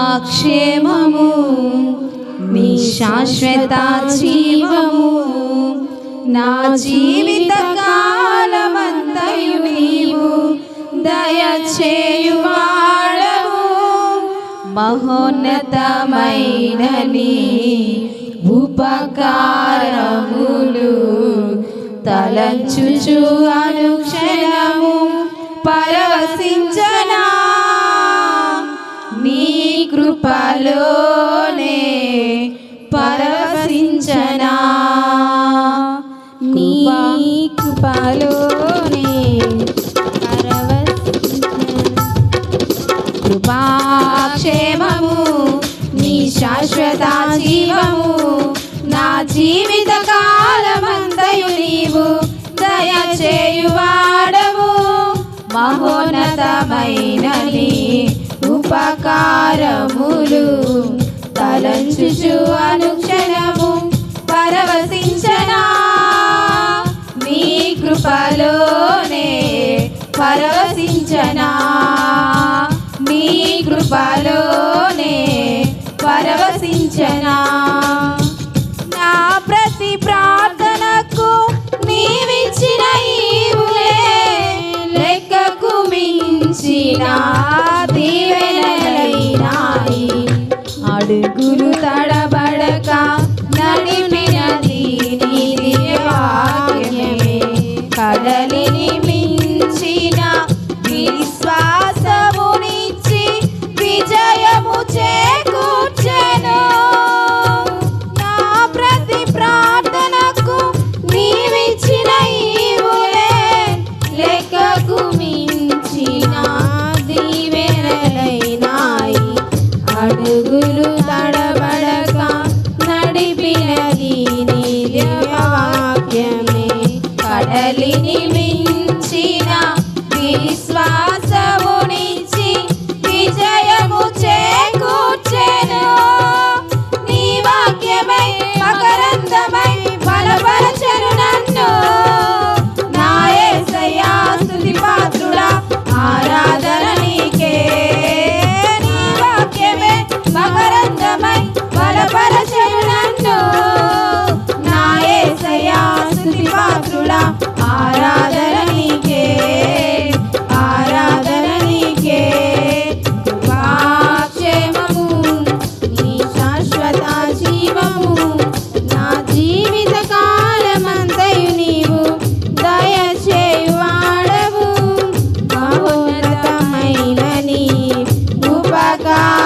కృపాక్షేమము నీ శాశ్వత జీవము నా జీవిత కాలమంతయు నీవు దయచేయువాడవు. మహోన్నతమైన నీ ఉపకారములు తలంచుచు అనుక్షణము పర కృపలోనే పరవశించనా? నీ కృపలోనే కృపాక్షేమము నీ శాశ్వత జీవము నా జీవిత కాలమంతయు నీవు దయచేయువాడము మహోన్నతమైన నీ ఉపకారములు తలంచుచు అనుక్షణము పరవశించనా? మీ కృపలోనే పరవశించనా? మీ కృపలోనే పరవశించనా? బలిని మించిన విశ్వాసమునిచి విజయము చేకూర్చెను. నీ వాక్యమై మకరందమై బలపరచెను నన్ను. నాయసయా స్థుతి పాత్రుల ఆరాధన నీకే. నీ వాక్యమే మకరందమై బలపరచెను నన్ను. God.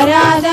Para